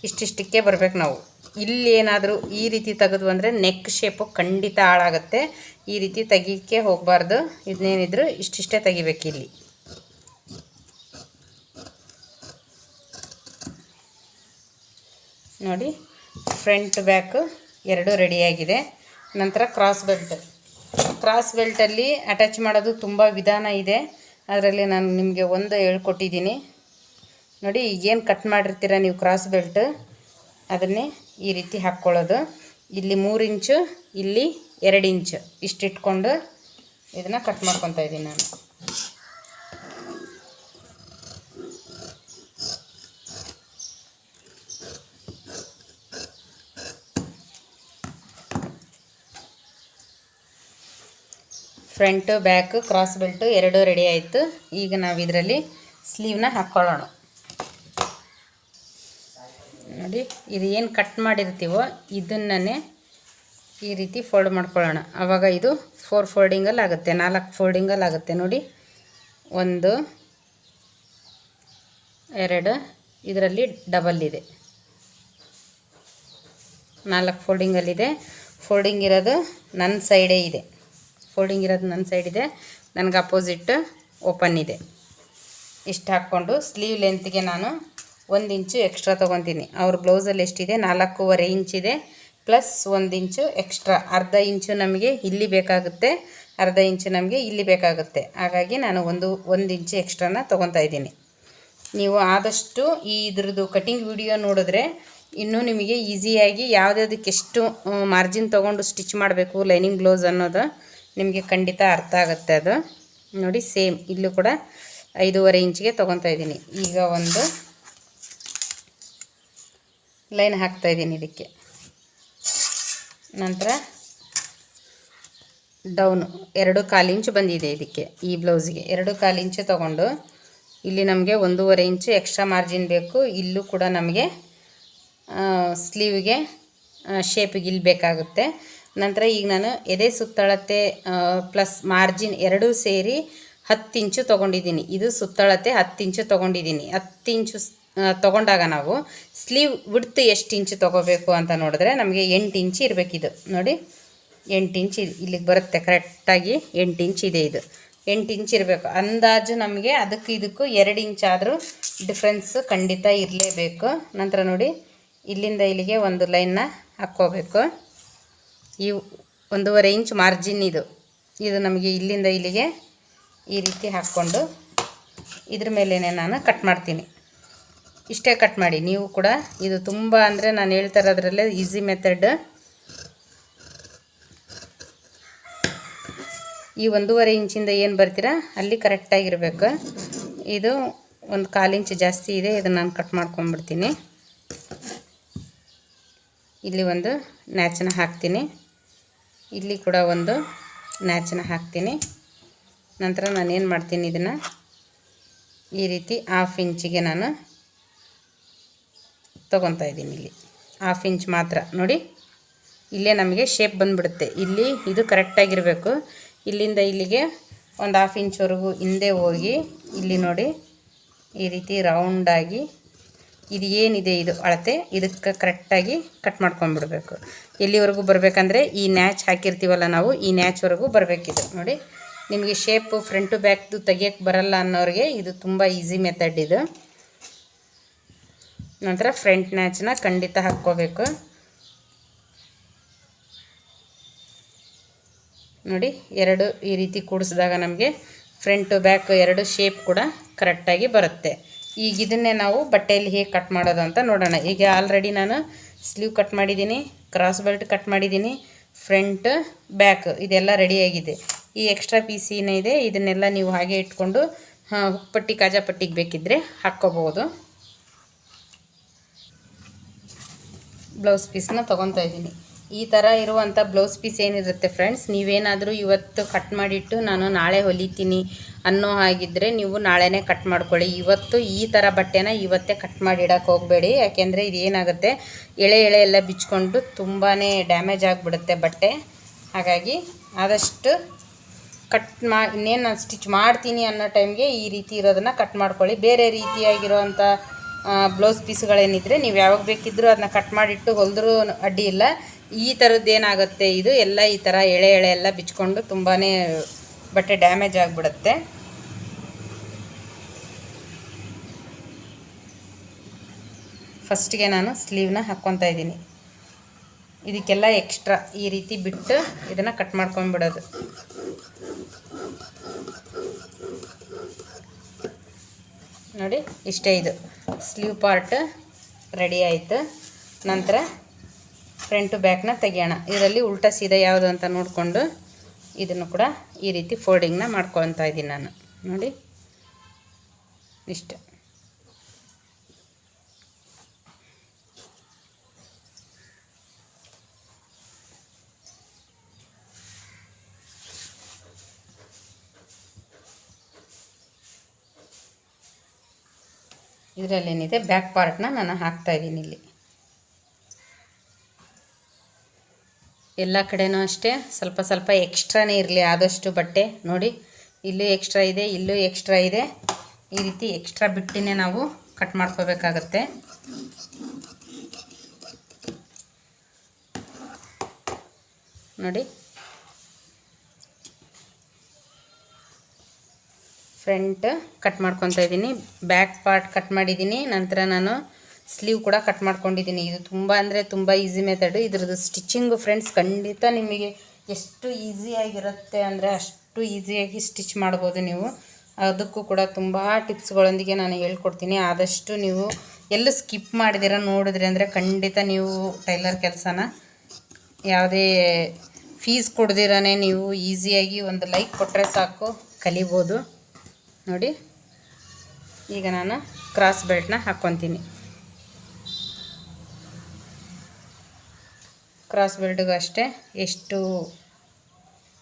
ಇಷ್ಟಿಷ್ಟಕ್ಕೆ ಬರಬೇಕು ನಾವು. ಇಲ್ಲಿ ಏನಾದರೂ ಈ ರೀತಿ ತೆಗೆದು ಅಂದರೆ ನೆಕ್ ಶೇಪು ಖಂಡಿತ ಹಾಳಾಗುತ್ತೆ. ಈ ರೀತಿ ತೆಗಿಯೋಕ್ಕೆ ಹೋಗಬಾರ್ದು. ಇದನ್ನೇನಿದ್ರು ಇಷ್ಟಿಷ್ಟೇ ತೆಗಿಬೇಕು ಇಲ್ಲಿ. ನೋಡಿ ಫ್ರಂಟ್ ಬ್ಯಾಕ್ ಎರಡೂ ರೆಡಿಯಾಗಿದೆ ನಂತರ ಕ್ರಾಸ್ ಬೆಲ್ಟ್ ಕ್ರಾಸ್ ಬೆಲ್ಟಲ್ಲಿ ಅಟ್ಯಾಚ್ ಮಾಡೋದು ತುಂಬ ವಿಧಾನ ಇದೆ. ಅದರಲ್ಲಿ ನಾನು ನಿಮಗೆ ಒಂದು ಹೇಳ್ಕೊಟ್ಟಿದ್ದೀನಿ. ನೋಡಿ, ಈಗೇನು ಕಟ್ ಮಾಡಿರ್ತೀರ ನೀವು ಕ್ರಾಸ್ ಬೆಲ್ಟ್ ಅದನ್ನೇ ಈ ರೀತಿ ಹಾಕ್ಕೊಳ್ಳೋದು. ಇಲ್ಲಿ ಮೂರು ಇಂಚು, ಇಲ್ಲಿ ಎರಡು ಇಂಚು. ಇಷ್ಟಿಟ್ಕೊಂಡು ಇದನ್ನು ಕಟ್ ಮಾಡ್ಕೊತಾ ಇದ್ದೀನಿ ನಾನು. ಫ್ರಂಟು, ಬ್ಯಾಕ್, ಕ್ರಾಸ್ ಬೆಲ್ಟು ಎರಡೂ ರೆಡಿ ಆಯಿತು. ಈಗ ನಾವು ಇದರಲ್ಲಿ ಸ್ಲೀವ್ನ ಹಾಕ್ಕೊಳ್ಳೋಣ ನೋಡಿ, ಇದು ಏನು ಕಟ್ ಮಾಡಿರ್ತೀವೋ ಇದನ್ನೇ ಈ ರೀತಿ ಫೋಲ್ಡ್ ಮಾಡ್ಕೊಳ್ಳೋಣ. ಆವಾಗ ಇದು ಫೋರ್ ಫೋಲ್ಡಿಂಗಲ್ಲಿ ಆಗುತ್ತೆ, ನಾಲ್ಕು ಫೋಲ್ಡಿಂಗಲ್ಲಿ ಆಗುತ್ತೆ. ನೋಡಿ, ಒಂದು, ಎರಡು, ಇದರಲ್ಲಿ ಡಬಲ್ ಇದೆ. ನಾಲ್ಕು ಫೋಲ್ಡಿಂಗಲ್ಲಿದೆ ಫೋಲ್ಡಿಂಗ್ ಇರೋದು ನನ್ನ ಸೈಡೇ ಇದೆ. ಫೋಲ್ಡಿಂಗ್ ಇರೋದು ನನ್ನ ಸೈಡ್ ಇದೆ. ನನಗೆ ಅಪೋಸಿಟ್ ಓಪನ್ ಇದೆ. ಇಷ್ಟು ಹಾಕ್ಕೊಂಡು ಸ್ಲೀವ್ ಲೆಂತ್ಗೆ ನಾನು ಒಂದು ಇಂಚು ಎಕ್ಸ್ಟ್ರಾ ತೊಗೊತೀನಿ. ಅವ್ರ ಬ್ಲೌಸಲ್ಲಿ ಎಷ್ಟಿದೆ? ನಾಲ್ಕೂವರೆ ಇಂಚಿದೆ ಪ್ಲಸ್ ಒಂದು ಇಂಚು ಎಕ್ಸ್ಟ್ರಾ ಅರ್ಧ ಇಂಚು ನಮಗೆ ಇಲ್ಲಿ ಬೇಕಾಗುತ್ತೆ. ಅರ್ಧ ಇಂಚು ನಮಗೆ ಇಲ್ಲಿ ಬೇಕಾಗುತ್ತೆ. ಹಾಗಾಗಿ ನಾನು ಒಂದು ಒಂದು ಇಂಚು ಎಕ್ಸ್ಟ್ರಾನ ತೊಗೊತಾ ಇದ್ದೀನಿ. ನೀವು ಆದಷ್ಟು ಈ ಇದ್ರದ್ದು ಕಟಿಂಗ್ ವಿಡಿಯೋ ನೋಡಿದ್ರೆ ಇನ್ನೂ ನಿಮಗೆ ಈಸಿಯಾಗಿ ಯಾವುದ್ಯಾವ್ದಕ್ಕೆ ಎಷ್ಟು ಮಾರ್ಜಿನ್ ತೊಗೊಂಡು ಸ್ಟಿಚ್ ಮಾಡಬೇಕು ಲೈನಿಂಗ್ ಬ್ಲೌಸ್ ಅನ್ನೋದು ನಿಮಗೆ ಖಂಡಿತ ಅರ್ಥ ಆಗುತ್ತೆ ಅದು. ನೋಡಿ, ಸೇಮ್ ಇಲ್ಲೂ ಕೂಡ ಐದೂವರೆ ಇಂಚಿಗೆ ತೊಗೊತಾ ಇದ್ದೀನಿ. ಈಗ ಒಂದು ಲೈನ್ ಹಾಕ್ತಾಯಿದ್ದೀನಿ ಇದಕ್ಕೆ. ನಂತರ ಡೌನು, ಎರಡು ಕಾಲು ಇಂಚು ಬಂದಿದೆ ಇದಕ್ಕೆ, ಈ ಬ್ಲೌಸಿಗೆ. ಎರಡು ಕಾಲು ಇಂಚು ತೊಗೊಂಡು ಇಲ್ಲಿ ನಮಗೆ ಒಂದೂವರೆ ಇಂಚು ಎಕ್ಸ್ಟ್ರಾ ಮಾರ್ಜಿನ್ ಬೇಕು. ಇಲ್ಲೂ ಕೂಡ ನಮಗೆ ಸ್ಲೀವ್ಗೆ ಶೇಪಿಗೆ ಇಲ್ಲಿ ಬೇಕಾಗುತ್ತೆ. ನಂತರ ಈಗ ನಾನು ಎದೆ ಸುತ್ತಳತೆ ಪ್ಲಸ್ ಮಾರ್ಜಿನ್ ಎರಡೂ ಸೇರಿ ಹತ್ತು ಇಂಚು ತೊಗೊಂಡಿದ್ದೀನಿ. ಇದು ಸುತ್ತಳತೆ ಹತ್ತು ಇಂಚು ತೊಗೊಂಡಿದ್ದೀನಿ. ಹತ್ತು ಇಂಚು ತೊಗೊಂಡಾಗ ನಾವು ಸ್ಲೀವ್ ವಿಡ್ತ್ ಎಷ್ಟು ಇಂಚು ತೊಗೋಬೇಕು ಅಂತ ನೋಡಿದ್ರೆ ನಮಗೆ ಎಂಟು ಇಂಚು ಇರಬೇಕಿದು. ನೋಡಿ, ಎಂಟು ಇಂಚ್ ಇಲ್ಲಿಗೆ ಬರುತ್ತೆ. ಕರೆಕ್ಟಾಗಿ ಎಂಟು ಇಂಚ್ ಇದೆ ಇದು. ಎಂಟು ಇಂಚ್ ಇರಬೇಕು. ಅಂದಾಜು ನಮಗೆ ಅದಕ್ಕೂ ಇದಕ್ಕೂ ಎರಡು ಇಂಚ್ ಆದರೂ ಡಿಫ್ರೆನ್ಸು ಖಂಡಿತ ಇರಲೇಬೇಕು. ನಂತರ ನೋಡಿ, ಇಲ್ಲಿಂದ ಇಲ್ಲಿಗೆ ಒಂದು ಲೈನ್ನ ಹಾಕ್ಕೋಬೇಕು. ಈ ಒಂದೂವರೆ ಇಂಚ್ ಮಾರ್ಜಿನ್ ಇದು. ಇದು ನಮಗೆ ಇಲ್ಲಿಂದ ಇಲ್ಲಿಗೆ ಈ ರೀತಿ ಹಾಕ್ಕೊಂಡು ಇದ್ರ ಮೇಲೇ ನಾನು ಕಟ್ ಮಾಡ್ತೀನಿ. ಇಷ್ಟೇ ಕಟ್ ಮಾಡಿ. ನೀವು ಕೂಡ ಇದು ತುಂಬ ಅಂದರೆ ನಾನು ಹೇಳ್ತಾ ಇರೋದ್ರಲ್ಲೇ ಈಸಿ ಮೆಥಡ್ ಈ ಒಂದೂವರೆ ಇಂಚಿಂದ ಏನು ಬರ್ತೀರಾ? ಅಲ್ಲಿ ಕರೆಕ್ಟಾಗಿರಬೇಕು ಇದು ಒಂದು ಕಾಲು ಇಂಚು ಜಾಸ್ತಿ ಇದೆ, ಇದನ್ನು ನಾನು ಕಟ್ ಮಾಡ್ಕೊಂಬಿಡ್ತೀನಿ ಇಲ್ಲಿ ಒಂದು ನ್ಯಾಚನ್ನ ಹಾಕ್ತೀನಿ. ಇಲ್ಲಿ ಕೂಡ ಒಂದು ನ್ಯಾಚನ್ನ ಹಾಕ್ತೀನಿ. ನಂತರ ನಾನು ಏನು ಮಾಡ್ತೀನಿ ಇದನ್ನು? ಈ ರೀತಿ ಹಾಫ್ ಇಂಚಿಗೆ ನಾನು ತೊಗೊತಾ ಇದ್ದೀನಿ ಇಲ್ಲಿ. ಹಾಫ್ ಇಂಚ್ ಮಾತ್ರ. ನೋಡಿ, ಇಲ್ಲೇ ನಮಗೆ ಶೇಪ್ ಬಂದುಬಿಡುತ್ತೆ. ಇಲ್ಲಿ ಇದು ಕರೆಕ್ಟಾಗಿರಬೇಕು ಇಲ್ಲಿಂದ ಇಲ್ಲಿಗೆ ಒಂದು ಹಾಫ್ ಇಂಚ್ವರೆಗೂ ಹಿಂದೆ ಹೋಗಿ ಇಲ್ಲಿ ನೋಡಿ ಈ ರೀತಿ ರೌಂಡಾಗಿ ಇದು ಏನಿದೆ ಇದು ಅಳತೆ, ಇದಕ್ಕೆ ಕರೆಕ್ಟಾಗಿ ಕಟ್ ಮಾಡ್ಕೊಂಡ್ಬಿಡ್ಬೇಕು. ಎಲ್ಲಿವರೆಗೂ ಬರಬೇಕಂದ್ರೆ ಈ ನ್ಯಾಚ್ ಹಾಕಿರ್ತೀವಲ್ಲ ನಾವು, ಈ ನ್ಯಾಚ್ವರೆಗೂ ಬರಬೇಕಿದು. ನೋಡಿ, ನಿಮಗೆ ಶೇಪು ಫ್ರಂಟು ಬ್ಯಾಕ್ದು ತೆಗಿಯೋಕ್ಕೆ ಬರಲ್ಲ ಅನ್ನೋರಿಗೆ ಇದು ತುಂಬ ಈಸಿ ಮೆಥಡ್ ಇದು. ನಂತರ ಫ್ರಂಟ್ ನ್ಯಾಚನ್ನ ಖಂಡಿತ ಹಾಕ್ಕೋಬೇಕು. ನೋಡಿ, ಎರಡು ಈ ರೀತಿ ಕೂಡಿಸಿದಾಗ ನಮಗೆ ಫ್ರಂಟು ಬ್ಯಾಕ್ ಎರಡು ಶೇಪ್ ಕೂಡ ಕರೆಕ್ಟಾಗಿ ಬರುತ್ತೆ. ಈಗ ಇದನ್ನೇ ನಾವು ಬಟ್ಟೆಯಲ್ಲಿ ಹೇಗೆ ಕಟ್ ಮಾಡೋದು ಅಂತ ನೋಡೋಣ. ಈಗ ಆಲ್ರೆಡಿ ನಾನು ಸ್ಲೀವ್ ಕಟ್ ಮಾಡಿದ್ದೀನಿ ಕ್ರಾಸ್ ಬೆಲ್ಟ್ ಕಟ್ ಮಾಡಿದ್ದೀನಿ ಫ್ರಂಟ್ ಬ್ಯಾಕ್ ಇದೆಲ್ಲ ರೆಡಿಯಾಗಿದೆ ಈ ಎಕ್ಸ್ಟ್ರಾ ಪೀಸ್ ಏನಿದೆ ಇದನ್ನೆಲ್ಲ ನೀವು ಹಾಗೆ ಇಟ್ಕೊಂಡು ಹುಕ್ಕಪಟ್ಟಿ ಕಾಜಾಪಟ್ಟಿಗೆ ಬೇಕಿದ್ದರೆ ಹಾಕ್ಕೋಬೋದು. ಬ್ಲೌಸ್ ಪೀಸ್ನ ತೊಗೊತಾ ಇದ್ದೀನಿ. ಈ ಥರ ಇರುವಂಥ ಬ್ಲೌಸ್ ಪೀಸ್ ಏನಿರುತ್ತೆ ಫ್ರೆಂಡ್ಸ್ ನೀವೇನಾದರೂ ಇವತ್ತು ಕಟ್ ಮಾಡಿಟ್ಟು ನಾನು ನಾಳೆ ಹೊಲಿತೀನಿ ಅನ್ನೋ ಹಾಗಿದ್ದರೆ ನೀವು ನಾಳೆನೇ ಕಟ್ ಮಾಡ್ಕೊಳ್ಳಿ. ಇವತ್ತು ಈ ಥರ ಬಟ್ಟೆನ ಇವತ್ತೇ ಕಟ್ ಮಾಡಿ ಇಡೋಕೆ ಹೋಗಬೇಡಿ. ಯಾಕೆಂದರೆ ಇದು ಏನಾಗುತ್ತೆ, ಎಳೆ ಎಳೆ ಎಲ್ಲ ಬಿಚ್ಕೊಂಡು ತುಂಬಾ ಡ್ಯಾಮೇಜ್ ಆಗಿಬಿಡುತ್ತೆ ಬಟ್ಟೆ. ಹಾಗಾಗಿ ಆದಷ್ಟು ಕಟ್ ಮಾ, ಇನ್ನೇನು ನಾನು ಸ್ಟಿಚ್ ಮಾಡ್ತೀನಿ ಅನ್ನೋ ಟೈಮ್ಗೆ ಈ ರೀತಿ ಇರೋದನ್ನು ಕಟ್ ಮಾಡ್ಕೊಳ್ಳಿ. ಬೇರೆ ರೀತಿಯಾಗಿರುವಂಥ ಬ್ಲೌಸ್ ಪೀಸ್ಗಳೇನಿದ್ರೆ ನೀವು ಯಾವಾಗ ಬೇಕಿದ್ದರೂ ಅದನ್ನ ಕಟ್ ಮಾಡಿಟ್ಟು ಹೊಲಿದ್ರೂ ಅಡ್ಡಿ ಇಲ್ಲ. ಈ ಥರದ್ದು ಏನಾಗುತ್ತೆ, ಇದು ಎಲ್ಲ ಈ ಥರ ಎಳೆ ಎಳೆ ಎಲ್ಲ ಬಿಚ್ಕೊಂಡು ತುಂಬಾ ಬಟ್ಟೆ ಡ್ಯಾಮೇಜ್ ಆಗಿಬಿಡುತ್ತೆ. ಫಸ್ಟ್ಗೆ ನಾನು ಸ್ಲೀವ್ನ ಹಾಕ್ಕೊತಾ ಇದ್ದೀನಿ. ಇದಕ್ಕೆಲ್ಲ ಎಕ್ಸ್ಟ್ರಾ ಈ ರೀತಿ ಬಿಟ್ಟು ಇದನ್ನು ಕಟ್ ಮಾಡ್ಕೊಂಬಿಡೋದು ನೋಡಿ, ಇಷ್ಟೇ ಇದು. ಸ್ಲೀವ್ ಪಾರ್ಟ್ ರೆಡಿ ಆಯಿತು. ನಂತರ ಫ್ರಂಟು ಬ್ಯಾಕ್ನ ತೆಗೆಯೋಣ. ಇದರಲ್ಲಿ ಉಲ್ಟಾ ಸೀದಾ ಯಾವುದು ಅಂತ ನೋಡಿಕೊಂಡು ಇದನ್ನು ಕೂಡ ಈ ರೀತಿ ಫೋಲ್ಡಿಂಗ್ನ ಮಾಡ್ಕೊತಾ ಇದ್ದೀನಿ ನಾನು. ನೋಡಿ. ಇಷ್ಟು. ಇದರಲ್ಲೇನಿದೆ ಬ್ಯಾಕ್ ಪಾರ್ಟ್ನ ನಾನು ಹಾಕ್ತಾ ಇದ್ದೀನಿ ಇಲ್ಲಿ. ಎಲ್ಲ ಕಡೆನೂ ಅಷ್ಟೇ. ಸ್ವಲ್ಪ ಸ್ವಲ್ಪ ಎಕ್ಸ್ಟ್ರಾನೇ ಇರಲಿ, ಆದಷ್ಟು ಬಟ್ಟೆ. ನೋಡಿ, ಇಲ್ಲೂ ಎಕ್ಸ್ಟ್ರಾ ಇದೆ, ಇಲ್ಲೂ ಎಕ್ಸ್ಟ್ರಾ ಇದೆ. ಈ ರೀತಿ ಎಕ್ಸ್ಟ್ರಾ ಬಿಟ್ಟಿನೇ ನಾವು ಕಟ್ ಮಾಡ್ಕೋಬೇಕಾಗತ್ತೆ. ನೋಡಿ. ಫ್ರಂಟ್ ಕಟ್ ಮಾಡ್ಕೊತಾ ಇದ್ದೀನಿ. ಬ್ಯಾಕ್ ಪಾರ್ಟ್ ಕಟ್ ಮಾಡಿದ್ದೀನಿ. ನಂತರ ನಾನು ಸ್ಲೀವ್ ಕೂಡ ಕಟ್ ಮಾಡ್ಕೊಂಡಿದ್ದೀನಿ. ಇದು ತುಂಬ ಅಂದರೆ ತುಂಬ ಈಸಿ ಮೆಥಡು. ಇದ್ರದ್ದು ಸ್ಟಿಚಿಂಗು ಫ್ರೆಂಡ್ಸ್ ಖಂಡಿತ ನಿಮಗೆ ಎಷ್ಟು ಈಸಿಯಾಗಿರುತ್ತೆ ಅಂದರೆ ಅಷ್ಟು ಈಸಿಯಾಗಿ ಸ್ಟಿಚ್ ಮಾಡ್ಬೋದು ನೀವು. ಅದಕ್ಕೂ ಕೂಡ ತುಂಬ ಟಿಪ್ಸ್ಗಳೊಂದಿಗೆ ನಾನು ಹೇಳ್ಕೊಡ್ತೀನಿ. ಆದಷ್ಟು ನೀವು ಎಲ್ಲೂ ಸ್ಕಿಪ್ ಮಾಡಿದಿರ ನೋಡಿದ್ರಿ ಅಂದರೆ ಖಂಡಿತ ನೀವು ಟೈಲರ್ ಕೆಲಸನ ಯಾವುದೇ ಫೀಸ್ ಕೊಡ್ದಿರನೇ ನೀವು ಈಸಿಯಾಗಿ ಒಂದು ಲೈಕ್ ಕೊಟ್ಟರೆ ಸಾಕು, ಕಲಿಬೋದು. ನೋಡಿ, ಈಗ ನಾನು ಕ್ರಾಸ್ ಬೆಲ್ಟ್ನ ಹಾಕ್ಕೊತೀನಿ ಕ್ರಾಸ್ ಬೆಲ್ಟ್ಗೂ ಅಷ್ಟೇ ಎಷ್ಟು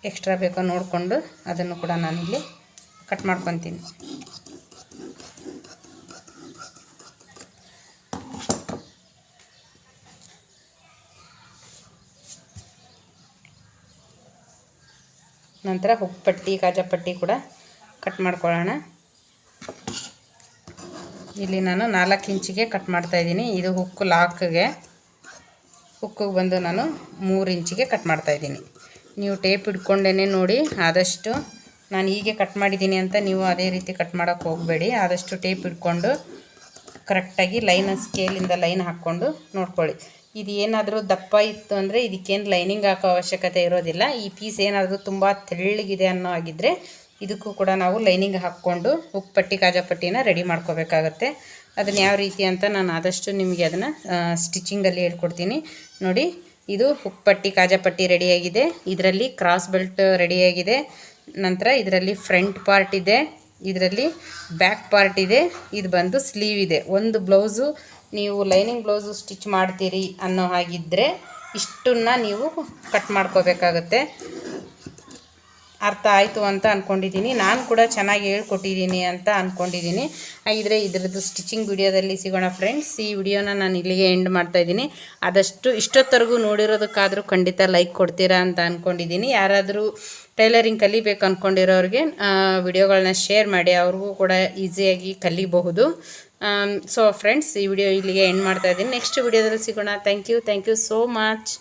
ಎಕ್ಸ್ಟ್ರಾ ಬೇಕೋ ನೋಡಿಕೊಂಡು ಅದನ್ನು ಕೂಡ ನಾನಿಲ್ಲಿ ಕಟ್ ಮಾಡ್ಕೊತೀನಿ. ನಂತರ ಹುಪ್ಪಟ್ಟಿ ಕಾಜಾಪಟ್ಟಿ ಕೂಡ ಕಟ್ ಮಾಡ್ಕೊಳ್ಳೋಣ. ಇಲ್ಲಿ ನಾನು ನಾಲ್ಕು ಇಂಚಿಗೆ ಕಟ್ ಮಾಡ್ತಾಯಿದ್ದೀನಿ ಇದು ಹುಕ್ಕು ಲಾಕ್ಗೆ ಹುಕ್ಕಿಗೆ ಬಂದು ನಾನು ಮೂರು ಇಂಚಿಗೆ ಕಟ್ ಮಾಡ್ತಾಯಿದ್ದೀನಿ ನೀವು ಟೇಪ್ ಹಿಡ್ಕೊಂಡೇ ನೋಡಿ, ಆದಷ್ಟು ನಾನು ಹೀಗೆ ಕಟ್ ಮಾಡಿದ್ದೀನಿ ಅಂತ ನೀವು ಅದೇ ರೀತಿ ಕಟ್ ಮಾಡೋಕ್ಕೆ ಹೋಗಬೇಡಿ. ಆದಷ್ಟು ಟೇಪ್ ಹಿಡ್ಕೊಂಡು ಕರೆಕ್ಟಾಗಿ ಲೈನ್ ಸ್ಕೇಲಿಂದ ಲೈನ್ ಹಾಕ್ಕೊಂಡು ನೋಡ್ಕೊಳ್ಳಿ. ಇದು ಏನಾದರೂ ದಪ್ಪ ಇತ್ತು ಅಂದರೆ ಇದಕ್ಕೇನು ಲೈನಿಂಗ್ ಹಾಕೋ ಅವಶ್ಯಕತೆ ಇರೋದಿಲ್ಲ. ಈ ಪೀಸ್ ಏನಾದರೂ ತುಂಬ ತೆಳ್ಳಗಿದೆ ಅನ್ನೋ ಆಗಿದ್ದರೆ ಇದಕ್ಕೂ ಕೂಡ ನಾವು ಲೈನಿಂಗ್ ಹಾಕ್ಕೊಂಡು ಕಾಜಾ ಪಟ್ಟಿನ ರೆಡಿ ಮಾಡ್ಕೋಬೇಕಾಗತ್ತೆ. ಅದನ್ನು ಯಾವ ರೀತಿ ಅಂತ ನಾನು ಆದಷ್ಟು ನಿಮಗೆ ಅದನ್ನು ಸ್ಟಿಚಿಂಗಲ್ಲಿ ಹೇಳ್ಕೊಡ್ತೀನಿ. ನೋಡಿ, ಇದು ಉಪ್ಪಟ್ಟಿ ಕಾಜಾಪಟ್ಟಿ ರೆಡಿಯಾಗಿದೆ ಇದರಲ್ಲಿ ಕ್ರಾಸ್ ಬೆಲ್ಟ್ ರೆಡಿಯಾಗಿದೆ ನಂತರ ಇದರಲ್ಲಿ ಫ್ರಂಟ್ ಪಾರ್ಟ್ ಇದೆ. ಇದರಲ್ಲಿ ಬ್ಯಾಕ್ ಪಾರ್ಟ್ ಇದೆ. ಇದು ಬಂದು ಸ್ಲೀವ್ ಇದೆ. ಒಂದು ಬ್ಲೌಸು ನೀವು ಲೈನಿಂಗ್ ಬ್ಲೌಸು ಸ್ಟಿಚ್ ಮಾಡ್ತೀರಿ ಅನ್ನೋ ಹಾಗಿದ್ದರೆ ಇಷ್ಟನ್ನ ನೀವು ಕಟ್ ಮಾಡ್ಕೋಬೇಕಾಗತ್ತೆ. ಅರ್ಥ ಆಯಿತು ಅಂತ ಅಂದ್ಕೊಂಡಿದ್ದೀನಿ ನಾನು ಕೂಡ ಚೆನ್ನಾಗಿ ಹೇಳ್ಕೊಟ್ಟಿದ್ದೀನಿ ಅಂತ ಅಂದ್ಕೊಂಡಿದ್ದೀನಿ ಹಾಗಿದ್ರೆ ಇದರದ್ದು ಸ್ಟಿಚಿಂಗ್ ವಿಡಿಯೋದಲ್ಲಿ ಸಿಗೋಣ ಫ್ರೆಂಡ್ಸ್ ಈ ವಿಡಿಯೋನ ನಾನು ಇಲ್ಲಿಗೆ ಎಂಡ್ ಮಾಡ್ತಾಯಿದ್ದೀನಿ ಆದಷ್ಟು ಇಷ್ಟೊತ್ತರೆಗೂ ನೋಡಿರೋದಕ್ಕಾದರೂ ಖಂಡಿತ ಲೈಕ್ ಕೊಡ್ತೀರಾ ಅಂತ ಅಂದ್ಕೊಂಡಿದ್ದೀನಿ ಯಾರಾದರೂ ಟೈಲರಿಂಗ್ ಕಲಿಬೇಕು ಅಂದ್ಕೊಂಡಿರೋರಿಗೆ ವಿಡಿಯೋಗಳನ್ನ ಶೇರ್ ಮಾಡಿ. ಅವ್ರಿಗೂ ಕೂಡ ಈಸಿಯಾಗಿ ಕಲಿಬಹುದು. ಸೊ ಫ್ರೆಂಡ್ಸ್ ಈ ವಿಡಿಯೋ ಇಲ್ಲಿಗೆ ಎಂಡ್ ಮಾಡ್ತಾಯಿದ್ದೀನಿ ನೆಕ್ಸ್ಟ್ ವಿಡಿಯೋದಲ್ಲಿ ಸಿಗೋಣ. Thank you thank you so much